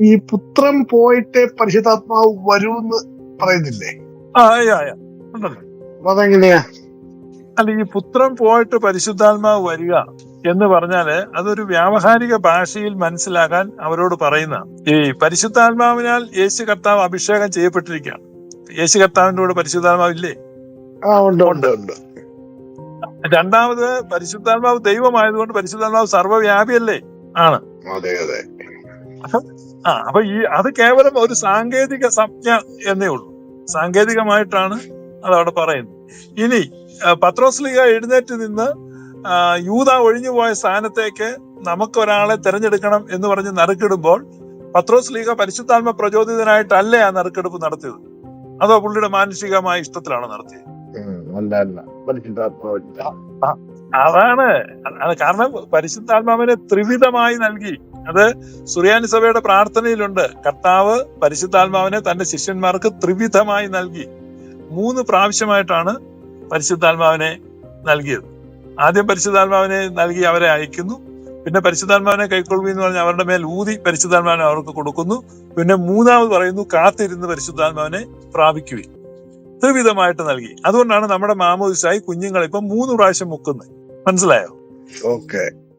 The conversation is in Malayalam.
ഈ പുത്രൻ പോയിട്ട് പരിശുദ്ധാത്മാവ് വരുമെന്ന് പറയുന്നില്ലേ? അതെങ്ങനെയാ? അല്ല ഈ പുത്രൻ പോയിട്ട് പരിശുദ്ധാത്മാവ് വരിക എന്ന് പറഞ്ഞാൽ അതൊരു വ്യാവഹാരിക ഭാഷയിൽ മനസ്സിലാക്കാൻ അവരോട് പറയുന്ന ഈ പരിശുദ്ധാത്മാവിനാൽ യേശു കർത്താവ് അഭിഷേകം ചെയ്യപ്പെട്ടിരിക്കുകയാണ്. യേശു കർത്താവിന്റെ കൂടെ പരിശുദ്ധാത്മാവ് ഇല്ലേ? രണ്ടാമത് പരിശുദ്ധാത്മാവ് ദൈവമായതുകൊണ്ട് പരിശുദ്ധാത്മാവ് സർവവ്യാപിയല്ലേ ആണ്. അതെ അതെ. ആ അപ്പൊ ഈ അത് കേവലം ഒരു സാങ്കേതിക സംജ്ഞ എന്നേ ഉള്ളൂ. സാങ്കേതികമായിട്ടാണ് അത് അവിടെ പറയുന്നത്. ഇനി പത്രോസ്ലിക എഴുന്നേറ്റ് നിന്ന് യൂത ഒഴിഞ്ഞുപോയ സ്ഥാനത്തേക്ക് നമുക്ക് ഒരാളെ തിരഞ്ഞെടുക്കണം എന്ന് പറഞ്ഞ് നറുക്കിടുമ്പോൾ പത്രോസ്ലിക പരിശുദ്ധാത്മ പ്രചോദിതനായിട്ടല്ലേ ആ നറുക്കെടുപ്പ് നടത്തിയത്? അതോ പുള്ളിയുടെ മാനുഷികമായ ഇഷ്ടത്തിലാണ് നടത്തിയത്? അതാണ്. അത് കാരണം പരിശുദ്ധാത്മാവിനെ ത്രിവിധമായി നൽകി. അത് സുറിയാനി സഭയുടെ പ്രാർത്ഥനയിലുണ്ട്. കർത്താവ് പരിശുദ്ധാത്മാവിനെ തന്റെ ശിഷ്യന്മാർക്ക് ത്രിവിധമായി നൽകി. മൂന്ന് പ്രാവശ്യമായിട്ടാണ് പരിശുദ്ധാത്മാവിനെ നൽകിയത്. ആദ്യം പരിശുദ്ധാത്മാവിനെ നൽകി അവരെ അയക്കുന്നു. പിന്നെ പരിശുദ്ധാത്മാവിനെ കൈക്കൊള്ളുക എന്ന് പറഞ്ഞാൽ അവരുടെ മേൽ ഊതി പരിശുദ്ധാത്മാവിനെ അവർക്ക് കൊടുക്കുന്നു. പിന്നെ മൂന്നാമത് പറയുന്നു കാത്തിരുന്ന് പരിശുദ്ധാത്മാവിനെ പ്രാപിക്കുകയും ത്രിവിധമായിട്ട് നൽകി. അതുകൊണ്ടാണ് നമ്മുടെ മാമോദിസായി കുഞ്ഞുങ്ങൾ ഇപ്പം മൂന്ന് പ്രാവശ്യം മുക്കുന്നത്. മനസ്സിലായോ? ഓക്കെ